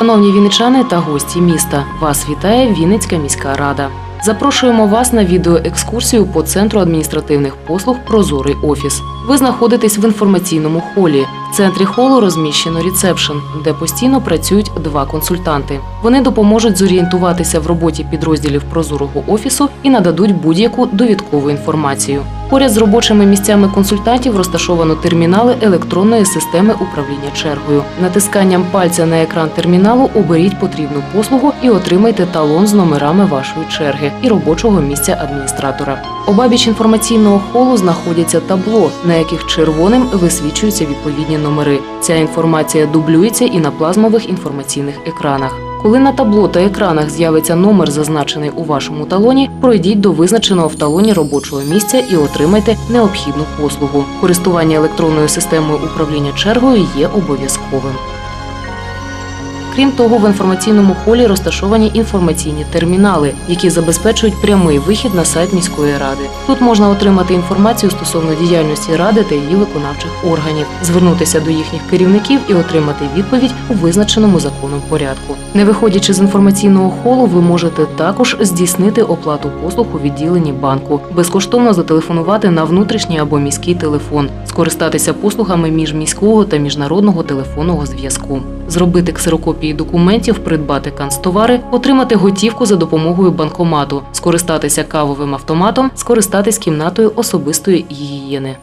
Шановні вінничани та гості міста, вас вітає Вінницька міська рада. Запрошуємо вас на відеоекскурсію по центру адміністративних послуг Прозорий офіс. Ви знаходитесь в інформаційному холі. В центрі холу розміщено рецепшн, де постійно працюють два консультанти. Вони допоможуть зорієнтуватися в роботі підрозділів прозорого офісу і нададуть будь-яку довідкову інформацію. Поряд з робочими місцями консультантів розташовано термінали електронної системи управління чергою. Натисканням пальця на екран терміналу оберіть потрібну послугу і отримайте талон з номерами вашої черги і робочого місця адміністратора. Обабіч інформаційного холу знаходяться табло, на яких червоним висвічуються відповідні номери. Ця інформація дублюється і на плазмових інформаційних екранах. Коли на табло та екранах з'явиться номер, зазначений у вашому талоні, пройдіть до визначеного в талоні робочого місця і отримайте необхідну послугу. Користування електронною системою управління чергою є обов'язковим. Крім того, в інформаційному холі розташовані інформаційні термінали, які забезпечують прямий вихід на сайт міської ради. Тут можна отримати інформацію стосовно діяльності ради та її виконавчих органів, звернутися до їхніх керівників і отримати відповідь у визначеному законом порядку. Не виходячи з інформаційного холу, ви можете також здійснити оплату послуг у відділенні банку, безкоштовно зателефонувати на внутрішній або міський телефон, скористатися послугами міжміського та міжнародного телефонного зв'язку, зробити ксерокопії документів, придбати канцтовари, отримати готівку за допомогою банкомату, скористатися кавовим автоматом, скористатись кімнатою особистої гігієни.